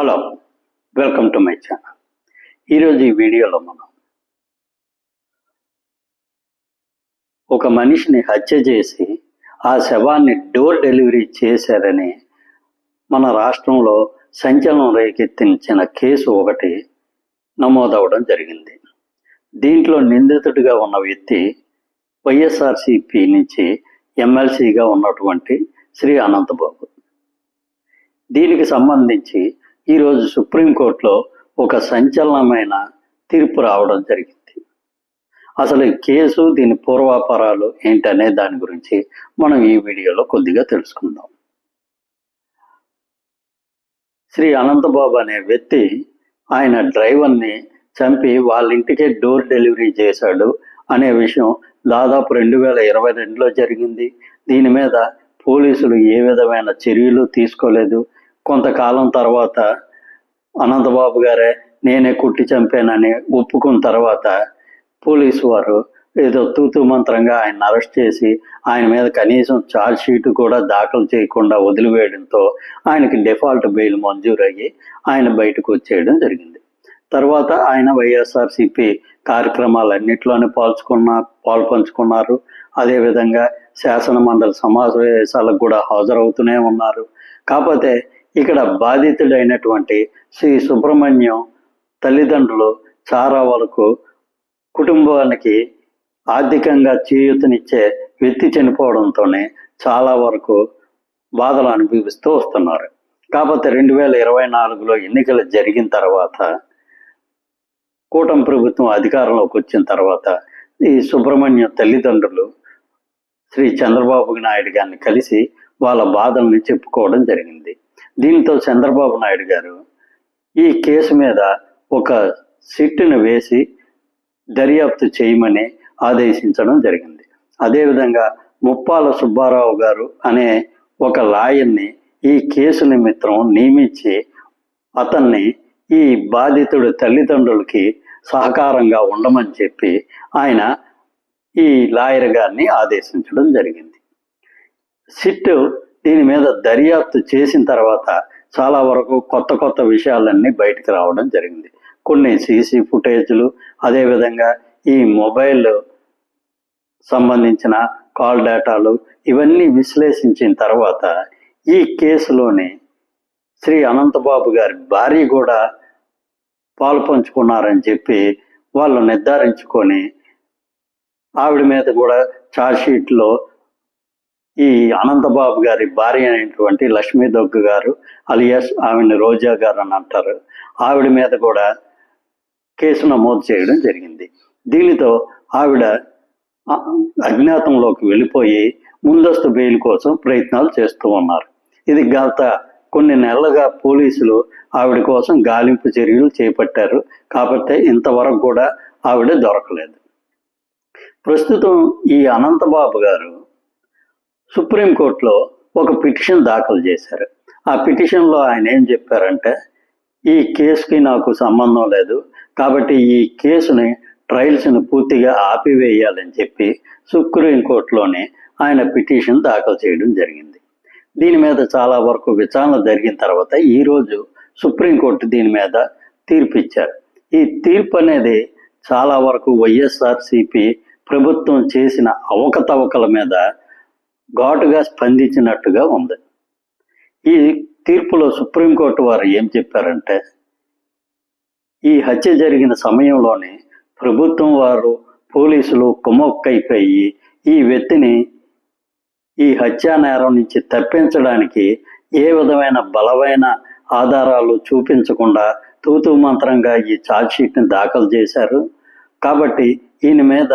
Hello welcome to my channel. ఈరోజు ఈ వీడియోలో మనం ఒక మనిషిని హత్య చేసి ఆ శవాన్ని డోర్ డెలివరీ చేశారని మన రాష్ట్రంలో సంచలనం రేకెత్తించిన కేసు ఒకటి నమోదవడం జరిగింది. దీంట్లో నిందితుడిగా ఉన్న వ్యక్తి వైఎస్ఆర్సిపి నుంచి ఎమ్మెల్సీగా ఉన్నటువంటి శ్రీ అనంతబాబు. దీనికి సంబంధించి ఈరోజు సుప్రీంకోర్టులో ఒక సంచలనమైన తీర్పు రావడం జరిగింది. అసలు ఈ కేసు దీని పూర్వాపరాలు ఏంటనే దాని గురించి మనం ఈ వీడియోలో కొద్దిగా తెలుసుకుందాం. శ్రీ అనంతబాబు అనే వ్యక్తి ఆయన డ్రైవర్ని చంపి వాళ్ళ ఇంటికే డోర్ డెలివరీ చేశాడు అనే విషయం దాదాపు రెండు వేల ఇరవై రెండులో జరిగింది. దీని మీద పోలీసులు ఏ విధమైన చర్యలు తీసుకోలేదు. కొంతకాలం తర్వాత అనంతబాబు గారే నేనే కుట్టి చంపానని ఒప్పుకున్న తర్వాత పోలీసు వారు ఏదో తూతు మంత్రంగా ఆయన అరెస్ట్ చేసి ఆయన మీద కనీసం ఛార్జ్ షీట్ కూడా దాఖలు చేయకుండా వదిలివేయడంతో ఆయనకి డిఫాల్ట్ బెయిల్ మంజూరయ్యి ఆయన బయటకు వచ్చేయడం జరిగింది. తర్వాత ఆయన వైఎస్ఆర్సిపి కార్యక్రమాలన్నింటిలోనే పాల్చుకున్న పాల్పంచుకున్నారు. అదేవిధంగా శాసన మండలి సమావేశాలకు కూడా హాజరవుతూనే ఉన్నారు. కాకపోతే ఇక్కడ బాధితుడైనటువంటి శ్రీ సుబ్రహ్మణ్యం తల్లిదండ్రులు చాలా వరకు కుటుంబానికి ఆర్థికంగా చేయూతనిచ్చే వ్యక్తి చనిపోవడంతోనే చాలా వరకు బాధలు అనుభవిస్తూ వస్తున్నారు. కాకపోతే రెండు వేల ఇరవై నాలుగులో ఎన్నికలు జరిగిన తర్వాత కూటమి ప్రభుత్వం అధికారంలోకి వచ్చిన తర్వాత ఈ సుబ్రహ్మణ్యం తల్లిదండ్రులు శ్రీ చంద్రబాబు నాయుడు గారిని కలిసి వాళ్ళ బాధల్ని చెప్పుకోవడం జరిగింది. దీంతో చంద్రబాబు నాయుడు గారు ఈ కేసు మీద ఒక సిట్టును వేసి దర్యాప్తు చేయమని ఆదేశించడం జరిగింది. అదేవిధంగా ముప్పాల సుబ్బారావు గారు అనే ఒక లాయర్ని ఈ కేసు నిమిత్తం నియమించి అతన్ని ఈ బాధితుడు తల్లిదండ్రులకి సహకారంగా ఉండమని చెప్పి ఆయన ఈ లాయర్ గారిని ఆదేశించడం జరిగింది. సిట్ దీని మీద దర్యాప్తు చేసిన తర్వాత చాలా వరకు కొత్త కొత్త విషయాలన్నీ బయటకు రావడం జరిగింది. కొన్ని సీసీ ఫుటేజ్లు అదేవిధంగా ఈ మొబైల్ సంబంధించిన కాల్ డేటాలు ఇవన్నీ విశ్లేషించిన తర్వాత ఈ కేసులోని శ్రీ అనంతబాబు గారి భార్య కూడా పాలు పంచుకున్నారని చెప్పి వాళ్ళు నిర్ధారించుకొని ఆవిడ మీద కూడా షీట్లో ఈ అనంతబాబు గారి భార్య అయినటువంటి లక్ష్మీ దొగ్గు గారు అలియాస్ ఆవిడని రోజా గారు అని అంటారు. ఆవిడ మీద కూడా కేసు నమోదు చేయడం జరిగింది. దీనితో ఆవిడ అజ్ఞాతంలోకి వెళ్ళిపోయి ముందస్తు బెయిల్ కోసం ప్రయత్నాలు చేస్తూ ఉన్నారు. ఇది గత కొన్ని నెలలుగా పోలీసులు ఆవిడ కోసం గాలింపు చర్యలు చేపట్టారు. కాబట్టి ఇంతవరకు కూడా ఆవిడ దొరకలేదు. ప్రస్తుతం ఈ అనంతబాబు గారు సుప్రీంకోర్టులో ఒక పిటిషన్ దాఖలు చేశారు. ఆ పిటిషన్లో ఆయన ఏం చెప్పారంటే ఈ కేసుకి నాకు సంబంధం లేదు కాబట్టి ఈ కేసుని ట్రయల్స్ని పూర్తిగా ఆపివేయాలని చెప్పి సుప్రీంకోర్టులోనే ఆయన పిటిషన్ దాఖలు చేయడం జరిగింది. దీని మీద చాలా వరకు విచారణ జరిగిన తర్వాత ఈరోజు సుప్రీంకోర్టు దీని మీద తీర్పు ఇచ్చారు. ఈ తీర్పు అనేది చాలా వరకు వైఎస్ఆర్సిపి ప్రభుత్వం చేసిన అవకతవకల మీద ఘాటుగా స్పందించినట్టుగా ఉంది. ఈ తీర్పులో సుప్రీంకోర్టు వారు ఏం చెప్పారంటే ఈ హత్య జరిగిన సమయంలోనే ప్రభుత్వం వారు పోలీసులు కుమ్మక్కైపోయి ఈ వ్యక్తిని ఈ హత్యా నేరం నుంచి తప్పించడానికి ఏ విధమైన బలమైన ఆధారాలు చూపించకుండా తూతూ మంత్రంగా ఈ ఛార్జ్షీట్ని దాఖలు చేశారు. కాబట్టి ఈయన మీద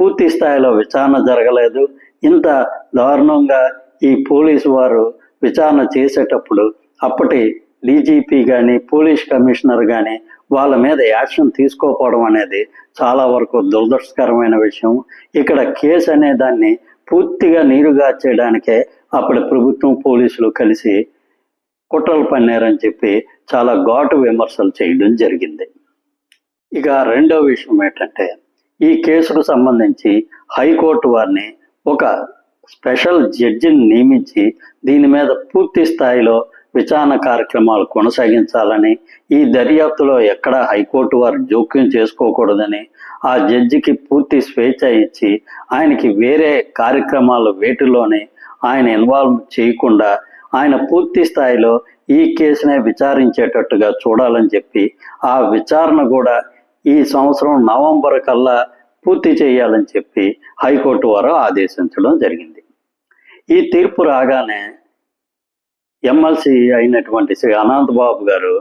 పూర్తి స్థాయిలో విచారణ జరగలేదు. ఇంత దారుణంగా ఈ పోలీసు వారు విచారణ చేసేటప్పుడు అప్పటి డీజీపీ కానీ పోలీస్ కమిషనర్ కానీ వాళ్ళ మీద యాక్షన్ తీసుకోకపోవడం అనేది చాలా వరకు దురదృష్టకరమైన విషయం. ఇక్కడ కేసు అనే దాన్ని పూర్తిగా నీరుగా చేయడానికే అప్పటి ప్రభుత్వం పోలీసులు కలిసి కుట్రలు పన్నారని చెప్పి చాలా ఘాటు విమర్శలు చేయడం జరిగింది. ఇక రెండో విషయం ఏంటంటే ఈ కేసుకు సంబంధించి హైకోర్టు వారిని ఒక స్పెషల్ జడ్జిని నియమించి దీని మీద పూర్తి స్థాయిలో విచారణ కార్యక్రమాలు కొనసాగించాలని ఈ దర్యాప్తులో ఎక్కడ హైకోర్టు వారు జోక్యం చేసుకోకూడదని ఆ జడ్జికి పూర్తి స్వేచ్ఛ ఇచ్చి ఆయనకి వేరే కార్యక్రమాలు వేటిలోనే ఆయన ఇన్వాల్వ్ చేయకుండా ఆయన పూర్తి స్థాయిలో ఈ కేసునే విచారించేటట్టుగా చూడాలని చెప్పి ఆ విచారణ కూడా ఈ సంవత్సరం నవంబర్ కల్లా పూర్తి చేయాలని చెప్పి హైకోర్టు వారు ఆదేశించడం జరిగింది. ఈ తీర్పు రాగానే ఎమ్మెల్సీ అయినటువంటి శ్రీ అనంత్ బాబు గారు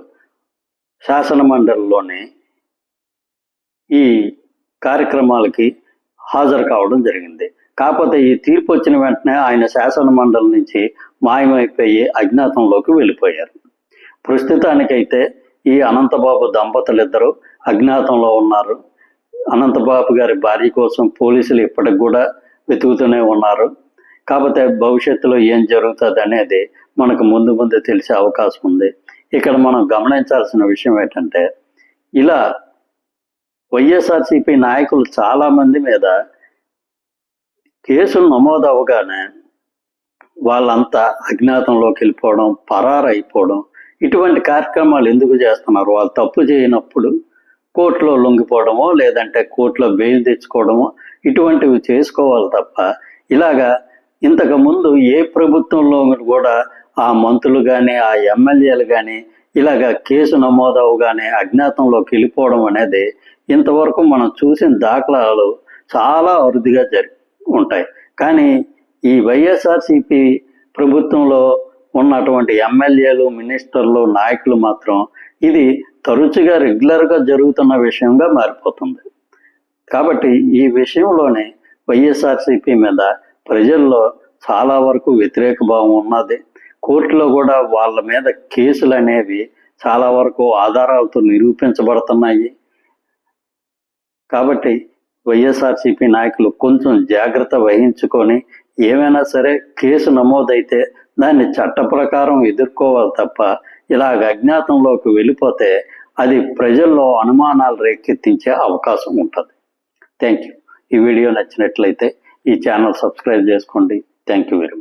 శాసన మండలిలోని ఈ కార్యక్రమాలకి హాజరు కావడం జరిగింది. కాకపోతే ఈ తీర్పు వచ్చిన వెంటనే ఆయన శాసన మండలి నుంచి మాయమైపోయి అజ్ఞాతంలోకి వెళ్ళిపోయారు. ప్రస్తుతానికైతే ఈ అనంతబాబు దంపతులిద్దరూ అజ్ఞాతంలో ఉన్నారు. అనంతబాబు గారి భార్య కోసం పోలీసులు ఇప్పటికి కూడా వెతుకుతూనే ఉన్నారు. కాకపోతే భవిష్యత్తులో ఏం జరుగుతుంది అనేది మనకు ముందు ముందు తెలిసే అవకాశం ఉంది. ఇక్కడ మనం గమనించాల్సిన విషయం ఏంటంటే ఇలా వైఎస్ఆర్సీపీ నాయకులు చాలా మంది మీద కేసులు నమోదు అవగానే వాళ్ళంతా అజ్ఞాతంలోకి వెళ్ళిపోవడం పరారైపోవడం ఇటువంటి కార్యక్రమాలు ఎందుకు చేస్తున్నారు? వాళ్ళు తప్పు చేయనప్పుడు కోర్టులో లొంగిపోవడమో లేదంటే కోర్టులో బెయిల్ తెచ్చుకోవడమో ఇటువంటివి చేసుకోవాలి తప్ప ఇలాగా ఇంతకుముందు ఏ ప్రభుత్వంలో కూడా ఆ మంత్రులు కానీ ఆ ఎమ్మెల్యేలు కానీ ఇలాగ కేసు నమోదవగానే అజ్ఞాతంలోకి వెళ్ళిపోవడం అనేది ఇంతవరకు మనం చూసిన దాఖలాలు చాలా అరుదుగా జరి ఉంటాయి. కానీ ఈ వైఎస్ఆర్సిపి ప్రభుత్వంలో ఉన్నటువంటి ఎమ్మెల్యేలు మినిస్టర్లు నాయకులు మాత్రం ఇది తరచుగా రెగ్యులర్గా జరుగుతున్న విషయంగా మారిపోతుంది. కాబట్టి ఈ విషయంలోనే వైఎస్ఆర్సీపీ మీద ప్రజల్లో చాలా వరకు వ్యతిరేక భావం ఉన్నది. కోర్టులో కూడా వాళ్ళ మీద కేసులు అనేవి చాలా వరకు ఆధారాలతో నిరూపించబడుతున్నాయి. కాబట్టి వైఎస్ఆర్సీపీ నాయకులు కొంచెం జాగ్రత్త వహించుకొని ఏమైనా సరే కేసు నమోదైతే దాన్ని చట్ట ప్రకారం ఎదుర్కోవాలి తప్ప ఇలాగ అజ్ఞాతంలోకి వెళ్ళిపోతే అది ప్రజల్లో అనుమానాలు రేకెత్తించే అవకాశం ఉంటుంది. థ్యాంక్ యూ ఈ వీడియో నచ్చినట్లయితే ఈ ఛానల్ సబ్స్క్రైబ్ చేసుకోండి. Thank you very